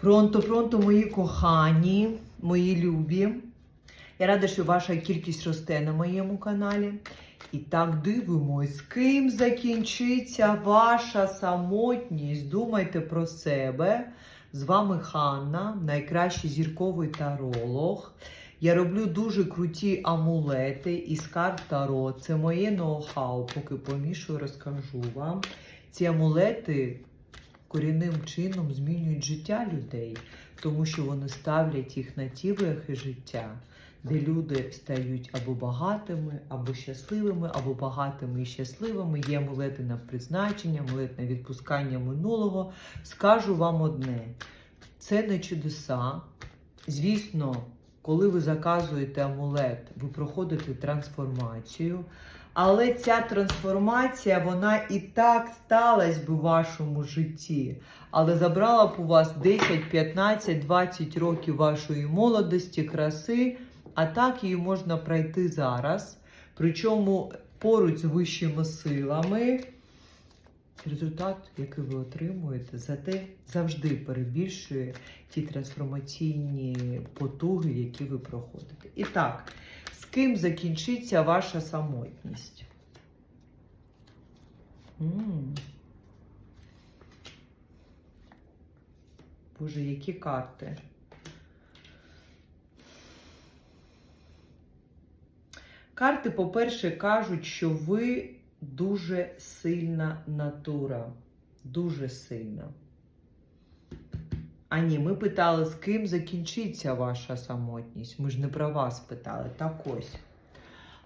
Пронто, пронто, мої кохані, мої любі. Я рада, що ваша кількість росте на моєму каналі. І так дивимось, з ким закінчиться ваша самотність. Думайте про себе. З вами Ханна, найкращий зірковий таролог. Я роблю дуже круті амулети із карт Таро. Це моє ноу-хау, поки помішую, розкажу вам. Ці амулети корінним чином змінюють життя людей, тому що вони ставлять їх на ті вехи життя, де люди стають або багатими, або щасливими, або багатими і щасливими. Є амулети на призначення, амулет на відпускання минулого. Скажу вам одне: це не чудеса. Звісно, коли ви заказуєте амулет, ви проходите трансформацію. Але ця трансформація, вона і так сталась би в вашому житті. Але забрала б у вас 10, 15, 20 років вашої молодості, краси, а так її можна пройти зараз. Причому поруч з вищими силами. Результат, який ви отримуєте, зате завжди перебільшує ті трансформаційні потуги, які ви проходите. І так, ким закінчиться ваша самотність? м Боже, які карти? Карти, по-перше, кажуть, що ви дуже сильна натура. Дуже сильна. А ні, ми питали, з ким закінчиться ваша самотність. Ми ж не про вас питали. Так ось.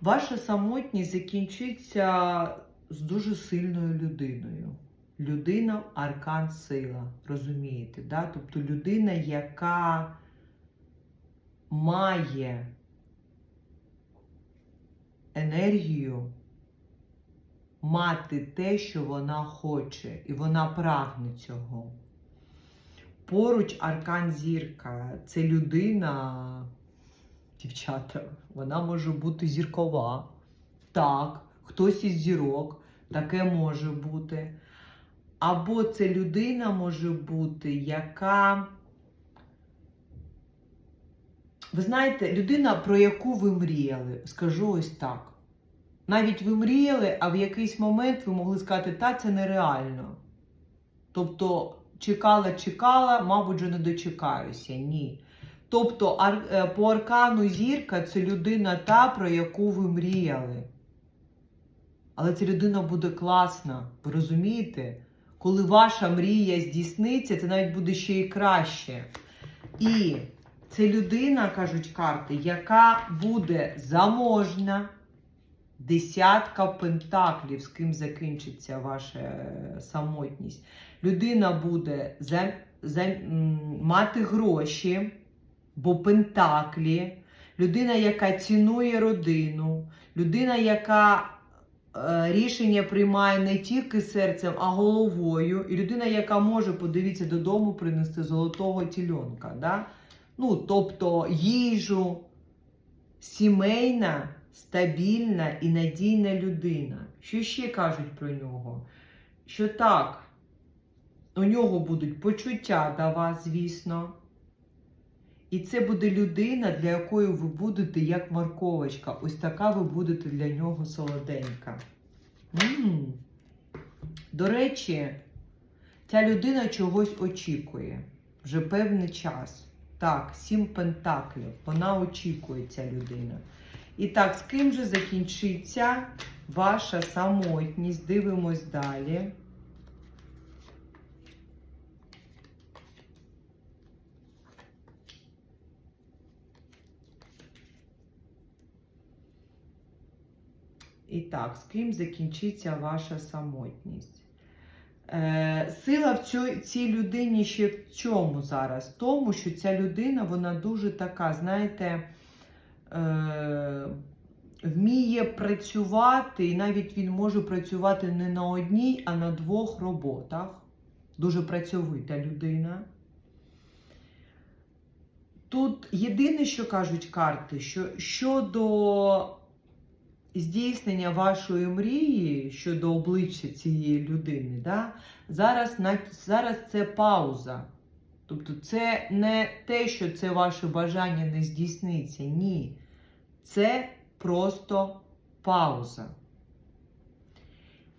Ваша самотність закінчиться з дуже сильною людиною. Людина аркан сила. Розумієте? Да? Тобто людина, яка має енергію мати те, що вона хоче, і вона прагне цього. Поруч аркан зірка це людина, дівчата, вона може бути зіркова. Так, хтось із зірок, таке може бути. Або це людина може бути, яка. Ви знаєте, людина, про яку ви мріяли, скажу ось так. Навіть ви мріяли, а в якийсь момент ви могли сказати, та це нереально. Тобто, чекала, чекала, мабуть, вже не дочекаюся. Ні. Тобто, ар- е, по аркану зірка це людина та, про яку ви мріяли. Але ця людина буде класна, ви розумієте? Коли ваша мрія здійсниться, це навіть буде ще й краще. І це людина, кажуть карти, яка буде заможна. Десятка пентаклів, з ким закінчиться ваша е, самотність. Людина буде за, за, м, мати гроші, бо пентаклі. Людина, яка цінує родину, людина, яка е, рішення приймає не тільки серцем, а головою. І людина, яка може, подивіться, додому принести золотого тільонка. Да? Ну, тобто їжу, сімейна, стабільна і надійна людина. Що ще кажуть про нього? Що так, у нього будуть почуття до вас, звісно. І це буде людина, для якої ви будете як морковочка. Ось така ви будете для нього солоденька. м До речі, ця людина чогось очікує вже певний час. Так, сім пентаклів. Вона очікує ця людина. І так, з ким же закінчиться ваша самотність? Дивимось далі. І так, з ким закінчиться ваша самотність? Е, сила в цій, цій людині ще в чому зараз? В тому, що ця людина, вона дуже така, знаєте, е, вміє працювати, і навіть він може працювати не на одній, а на двох роботах. Дуже працьовита людина. Тут єдине, що кажуть карти, що щодо здійснення вашої мрії щодо обличчя цієї людини, да, зараз, зараз це пауза. Тобто, це не те, що це ваше бажання не здійсниться. Ні. Це просто пауза.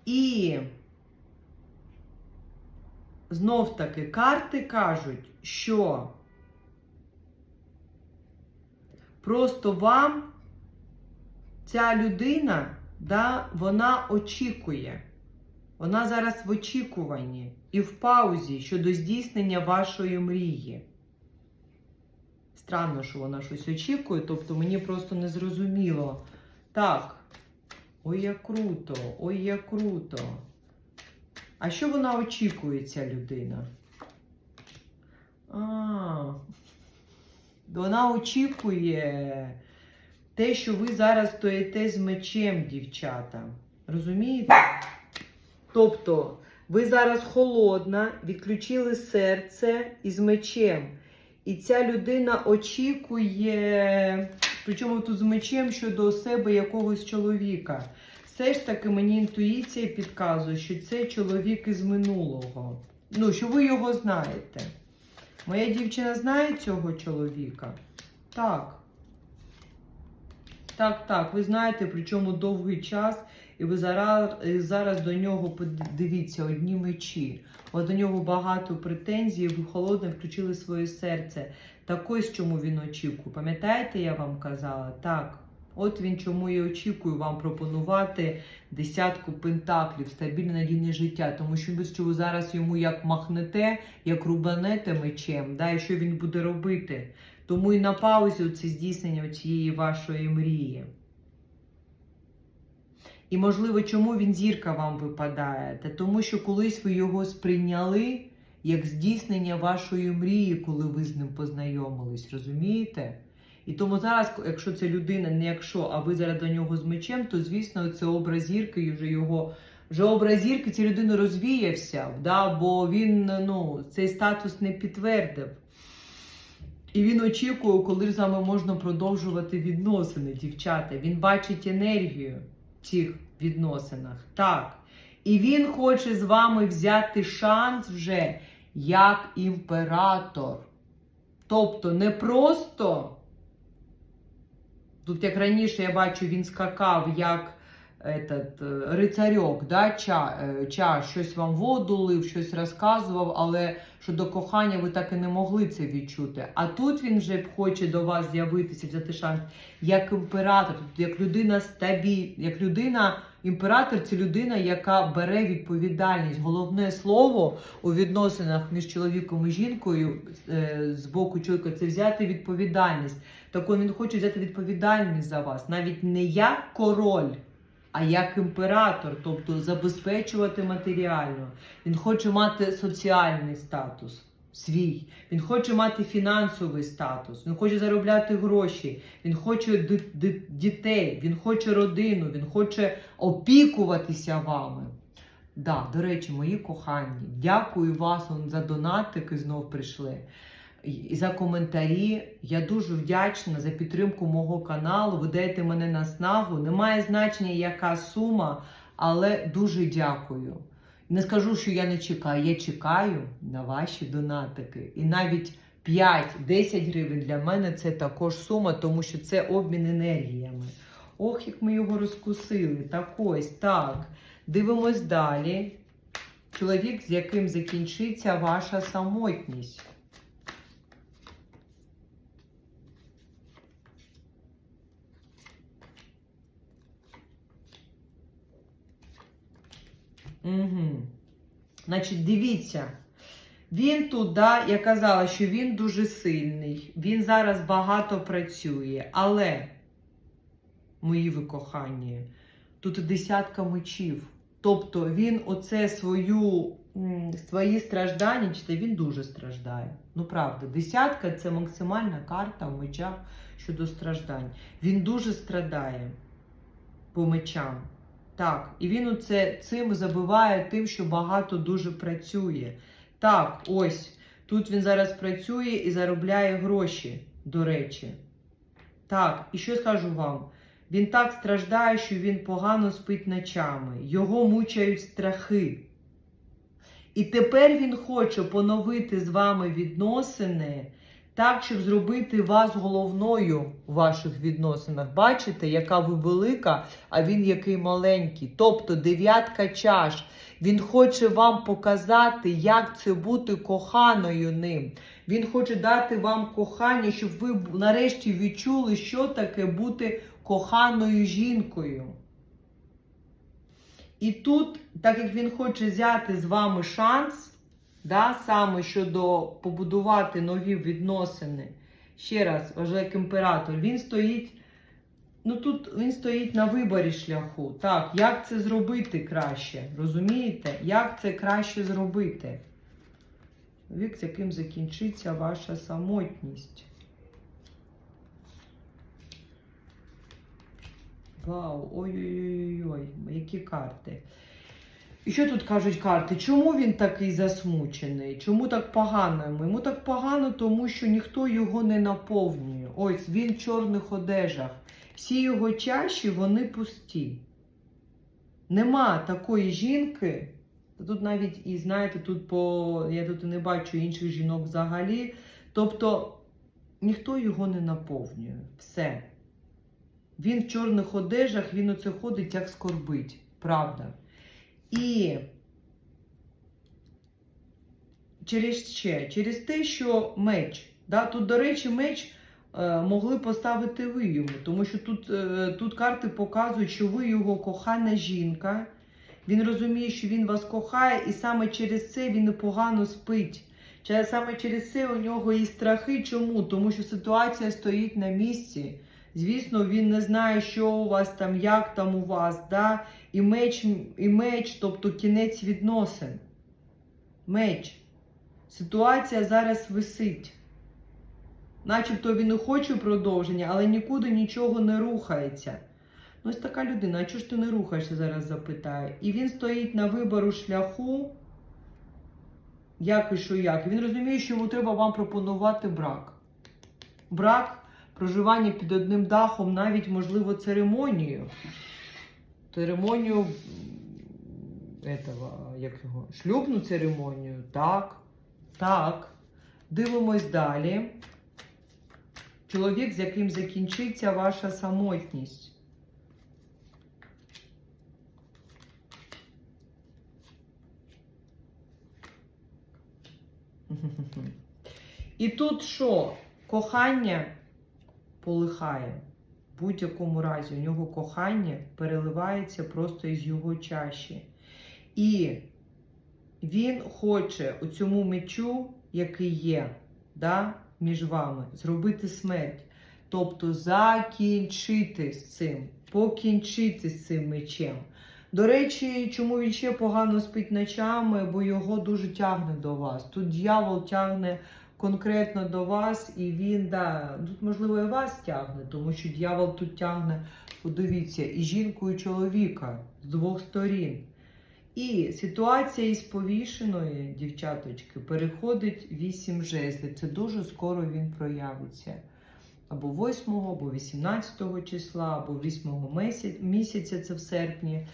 І знов таки карти кажуть, що просто вам ця людина, да, вона очікує. Вона зараз в очікуванні і в паузі щодо здійснення вашої мрії. Странно, що вона щось очікує, тобто мені просто не зрозуміло. Так, ой, як круто, ой, як круто. А що вона очікує, ця людина? А, вона очікує те, що ви зараз стоїте з мечем, дівчата. Розумієте? Тобто, ви зараз холодна, відключили серце із мечем. І ця людина очікує, причому тут з мечем щодо себе якогось чоловіка. Все ж таки мені інтуїція підказує, що це чоловік із минулого. Ну, що ви його знаєте. Моя дівчина знає цього чоловіка? Так. Так, так, ви знаєте, причому довгий час, і ви зараз, і зараз до нього подивіться одні мечі. От до нього багато претензій, ви холодно включили своє серце. Так ось чому він очікує. Пам'ятаєте, я вам казала? Так. От він чому і очікує вам пропонувати десятку пентаклів, стабільне надійне життя, тому що що ви зараз йому як махнете, як рубанете мечем, да, і що він буде робити. Тому і на паузі це здійснення цієї вашої мрії. І, можливо, чому він зірка вам випадає? Та тому що колись ви його сприйняли як здійснення вашої мрії, коли ви з ним познайомились, розумієте? І тому зараз, якщо це людина, не якщо, а ви зараз до нього з мечем, то звісно, це образ зірки, і вже його вже образ зірки цієї людини розвіявся, да, бо він ну, цей статус не підтвердив. І він очікує, коли з вами можна продовжувати відносини, дівчата. Він бачить енергію в цих відносинах. Так. І він хоче з вами взяти шанс вже як імператор. Тобто не просто. Тут, як раніше, я бачу, він скакав як этот, е, рицарьок, да, ча, е, ча, щось вам воду лив, щось розказував, але щодо кохання ви так і не могли це відчути. А тут він вже хоче до вас з'явитися, взяти шанс як імператор, тобто як людина стабіль, як людина, імператор це людина, яка бере відповідальність. Головне слово у відносинах між чоловіком і жінкою е, з боку чоловіка це взяти відповідальність. Так він хоче взяти відповідальність за вас, навіть не як король. А як імператор, тобто забезпечувати матеріально. Він хоче мати соціальний статус свій, він хоче мати фінансовий статус, він хоче заробляти гроші, він хоче дітей, він хоче родину, він хоче опікуватися вами. Да, до речі, мої кохані, дякую вас за донатики знов прийшли. За коментарі. Я дуже вдячна за підтримку мого каналу. Ви даєте мене на снагу. Немає значення, яка сума, але дуже дякую. Не скажу, що я не чекаю. Я чекаю на ваші донатики. І навіть 5-10 гривень для мене це також сума, тому що це обмін енергіями. Ох, як ми його розкусили. Так ось, так. Дивимось далі. Чоловік, з яким закінчиться ваша самотність. Угу. Значить, дивіться. Він тут, да, я казала, що він дуже сильний, він зараз багато працює, але, мої ви кохані, тут десятка мечів. Тобто він оце свою, свої страждання, чите, він дуже страждає. Ну, правда, десятка це максимальна карта в мечах щодо страждань. Він дуже страдає по мечам. Так, і він оце цим забиває тим, що багато дуже працює. Так, ось. Тут він зараз працює і заробляє гроші, до речі. Так, і що скажу вам? Він так страждає, що він погано спить ночами. Його мучають страхи. І тепер він хоче поновити з вами відносини так, щоб зробити вас головною в ваших відносинах. Бачите, яка ви велика, а він який маленький. Тобто дев'ятка чаш. Він хоче вам показати, як це бути коханою ним. Він хоче дати вам кохання, щоб ви нарешті відчули, що таке бути коханою жінкою. І тут, так як він хоче взяти з вами шанс, да, саме щодо побудувати нові відносини, ще раз, вже як імператор, він стоїть. Ну тут він стоїть на виборі шляху. Так, як це зробити краще? Розумієте? Як це краще зробити? Вік, з яким закінчиться ваша самотність. Вау, ой-ой-ой, які карти. І що тут кажуть карти? Чому він такий засмучений? Чому так погано йому? Йому так погано, тому що ніхто його не наповнює. Ось він в чорних одежах. Всі його чаші, вони пусті. Нема такої жінки. Тут навіть і знаєте, тут по я тут не бачу інших жінок взагалі. Тобто ніхто його не наповнює. Все. Він в чорних одежах, він оце ходить, як скорбить. Правда. І через ще, через те, що меч. Да, тут, до речі, меч е, могли поставити ви йому, тому що тут, е, тут карти показують, що ви його кохана жінка. Він розуміє, що він вас кохає, і саме через це він непогано спить. Саме через це у нього і страхи. Чому? Тому що ситуація стоїть на місці. Звісно, він не знає, що у вас там, як там у вас, да? і меч, і меч, тобто кінець відносин. Меч. Ситуація зараз висить. Начебто він і хоче продовження, але нікуди нічого не рухається. Ну, ось така людина, а чого ж ти не рухаєшся, зараз запитаю. І він стоїть на вибору шляху, як і що як. І він розуміє, що йому треба вам пропонувати брак. Брак, проживання під одним дахом, навіть, можливо, церемонію. Церемонію этого, як його, шлюбну церемонію. Так. Так. Дивимось далі. Чоловік, з яким закінчиться ваша самотність. І тут що? Кохання полихає. В будь-якому разі у нього кохання переливається просто із його чаші. І він хоче у цьому мечу, який є, да, між вами, зробити смерть. Тобто закінчити з цим, покінчити з цим мечем. До речі, чому він ще погано спить ночами, бо його дуже тягне до вас. Тут дьявол тягне конкретно до вас, і він, да, тут, можливо, і вас тягне, тому що дьявол тут тягне, подивіться, і жінку, і чоловіка з двох сторін. І ситуація із повішеної, дівчаточки, переходить 8 жезлів. Це дуже скоро він проявиться. Або 8, або 18 числа, або 8 місяця, це в серпні.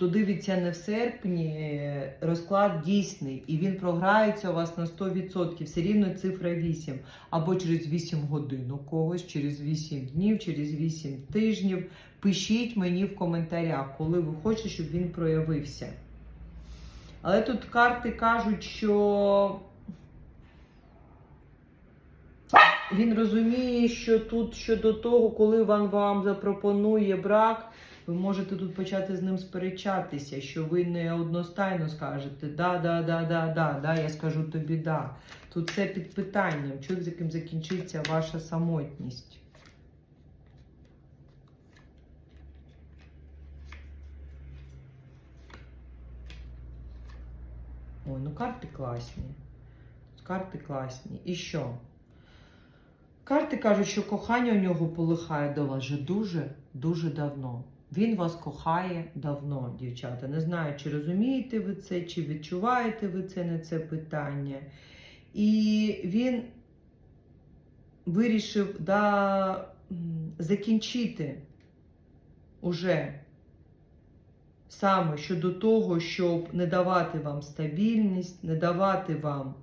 Хто дивиться не в серпні, е, розклад дійсний, і він програється у вас на 100%. Все рівно цифра 8. Або через 8 годин у когось, через 8 днів, через 8 тижнів. Пишіть мені в коментарях, коли ви хочете, щоб він проявився. Але тут карти кажуть, що він розуміє, що тут щодо того, коли він вам запропонує брак, ви можете тут почати з ним сперечатися, що ви не одностайно скажете да, да, да, да, да, да, я скажу тобі да. Тут це під питанням, чоловік, з яким закінчиться ваша самотність. Ой, ну карти класні. Карти класні. І що? Карти кажуть, що кохання у нього полихає до вас вже дуже-дуже давно. Він вас кохає давно, дівчата. Не знаю, чи розумієте ви це, чи відчуваєте ви це на це питання. І він вирішив да, закінчити уже саме щодо того, щоб не давати вам стабільність, не давати вам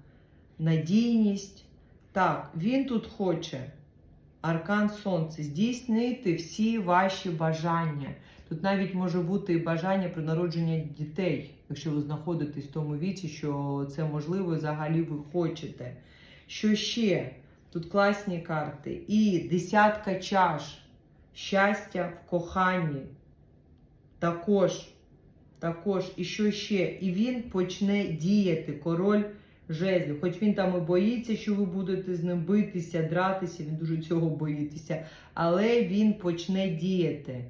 надійність. Так, він тут хоче, аркан Сонце, здійснити всі ваші бажання. Тут навіть може бути і бажання про народження дітей, якщо ви знаходитесь в тому віці, що це можливо і взагалі ви хочете. Що ще? Тут класні карти. І десятка чаш, щастя в коханні. Також, також, і що ще? І він почне діяти, король жезлів. Хоч він там і боїться, що ви будете з ним битися, дратися, він дуже цього боїтеся, але він почне діяти.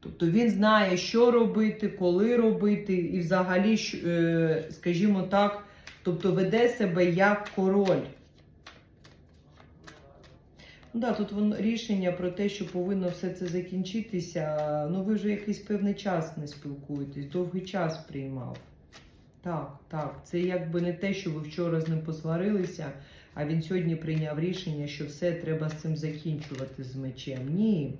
Тобто він знає, що робити, коли робити, і взагалі, е, скажімо так, тобто веде себе як король. Ну да, тут воно рішення про те, що повинно все це закінчитися. Ну ви вже якийсь певний час не спілкуєтесь, довгий час приймав. Так, так. Це якби не те, що ви вчора з ним посварилися, а він сьогодні прийняв рішення, що все треба з цим закінчувати з мечем. Ні.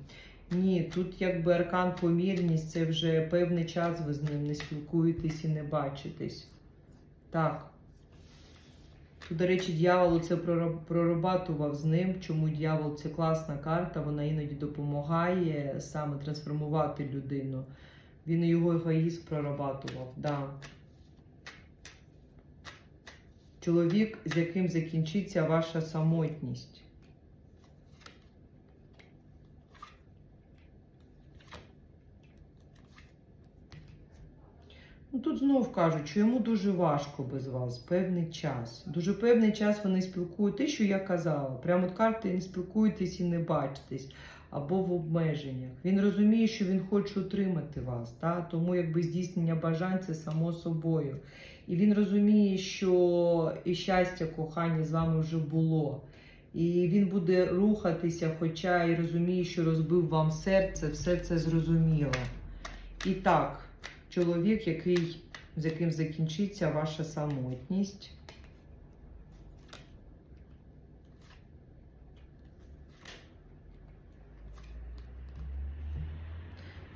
Ні, тут якби аркан помірність, це вже певний час ви з ним не спілкуєтесь і не бачитесь. Так. Тут, до речі, дьявол це прора- прорабатував з ним. Чому дьявол це класна карта, вона іноді допомагає саме трансформувати людину. Він його егоїзм прорабатував. Да. Чоловік, з яким закінчиться ваша самотність. Ну, тут знов кажуть, що йому дуже важко без вас, певний час. Дуже певний час вони спілкують те, що я казала. Прямо от карти не спілкуєтесь і не бачитесь, або в обмеженнях. Він розуміє, що він хоче отримати вас, та? тому якби здійснення бажань це само собою. І він розуміє, що і щастя, кохання з вами вже було. І він буде рухатися, хоча і розуміє, що розбив вам серце, все це зрозуміло. І так, чоловік, який, з яким закінчиться ваша самотність.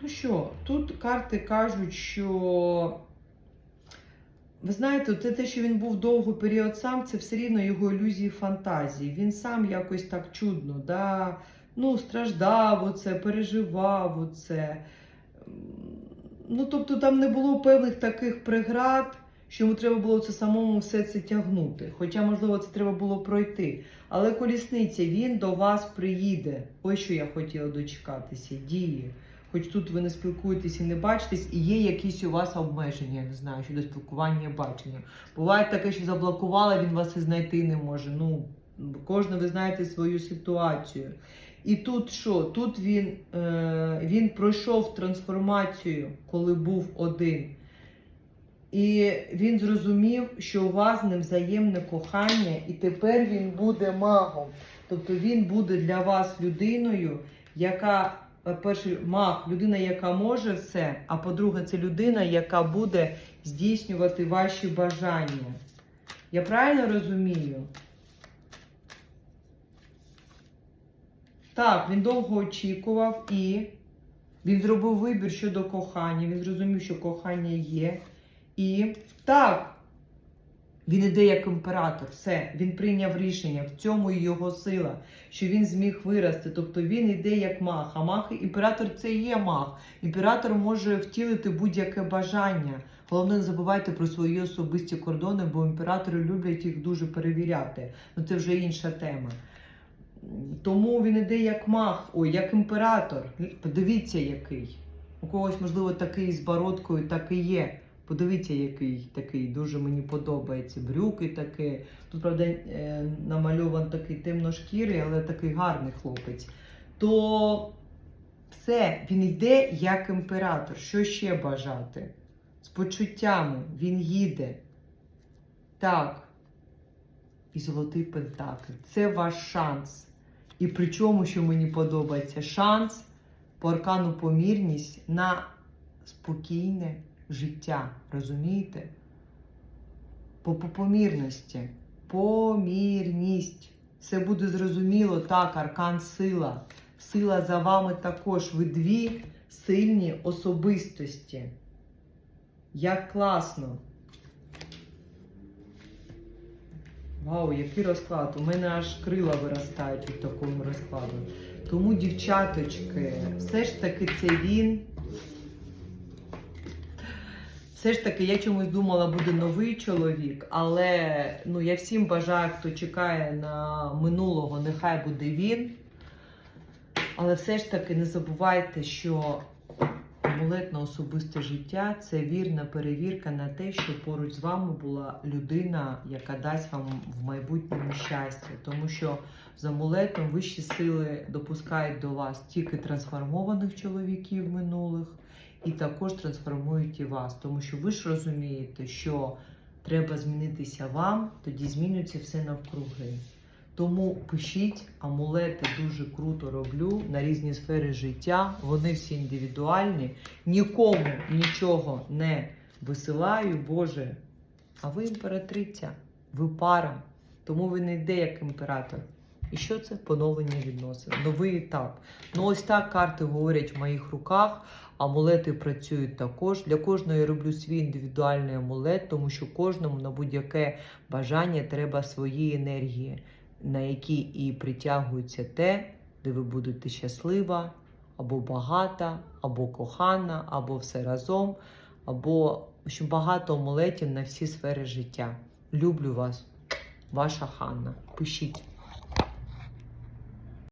Ну що, тут карти кажуть, що. Ви знаєте, те, що він був довгий період сам, це все рівно його ілюзії фантазії. Він сам якось так чудно, да? ну, страждав оце, переживав оце. Ну, тобто там не було певних таких преград, що йому треба було це самому все це тягнути. Хоча, можливо, це треба було пройти. Але колісниця, він до вас приїде. Ось що я хотіла дочекатися, діє. Хоч тут ви не спілкуєтесь і не бачитесь, і є якісь у вас обмеження, я не знаю, щодо спілкування і бачення. Буває таке, що заблокували, він вас і знайти не може. Ну, кожен ви знаєте свою ситуацію. І тут що? Тут він, е, він пройшов трансформацію, коли був один. І він зрозумів, що у вас з ним взаємне кохання, і тепер він буде магом. Тобто він буде для вас людиною, яка, перше, маг, людина, яка може все, а по-друге, це людина, яка буде здійснювати ваші бажання. Я правильно розумію? Так, він довго очікував і він зробив вибір щодо кохання. Він зрозумів, що кохання є. І так, він іде як імператор. Все, він прийняв рішення. В цьому і його сила, що він зміг вирости. Тобто він іде як маг. А маг, імператор це є маг. Імператор може втілити будь-яке бажання. Головне, не забувайте про свої особисті кордони, бо імператори люблять їх дуже перевіряти. Ну це вже інша тема. Тому він іде як маг, ой, як імператор. Подивіться, який. У когось, можливо, такий з бородкою так і є. Подивіться, який такий, дуже мені подобається. Брюки такі. Тут, правда, е, намальован такий темношкірий, але такий гарний хлопець. То все, він йде як імператор. Що ще бажати? З почуттями він їде. Так. І золотий пентакль. Це ваш шанс. І причому, що мені подобається, шанс по аркану помірність на спокійне життя. Розумієте? По, по помірності. Помірність. Все буде зрозуміло, так, аркан сила. Сила за вами також. Ви дві сильні особистості. Як класно! Вау, який розклад! У мене аж крила виростають від такого розкладу. Тому, дівчаточки, все ж таки це він. Все ж таки, я чомусь думала, буде новий чоловік, але ну, я всім бажаю, хто чекає на минулого, нехай буде він. Але все ж таки не забувайте, що амулет на особисте життя це вірна перевірка на те, що поруч з вами була людина, яка дасть вам в майбутньому щастя. Тому що з амулетом вищі сили допускають до вас тільки трансформованих чоловіків минулих, і також трансформують і вас. Тому що ви ж розумієте, що треба змінитися вам, тоді змінюється все навкруги. Тому пишіть, амулети дуже круто роблю на різні сфери життя. Вони всі індивідуальні. Нікому нічого не висилаю, Боже. А ви імператриця, ви пара. Тому ви не йде як імператор. І що це? Поновлення відносин, новий етап. Ну, ось так карти говорять в моїх руках. Амулети працюють також. Для кожного я роблю свій індивідуальний амулет, тому що кожному на будь-яке бажання треба свої енергії на які і притягується те, де ви будете щаслива, або багата, або кохана, або все разом, або общем, багато амулетів на всі сфери життя. Люблю вас, ваша Ханна. Пишіть.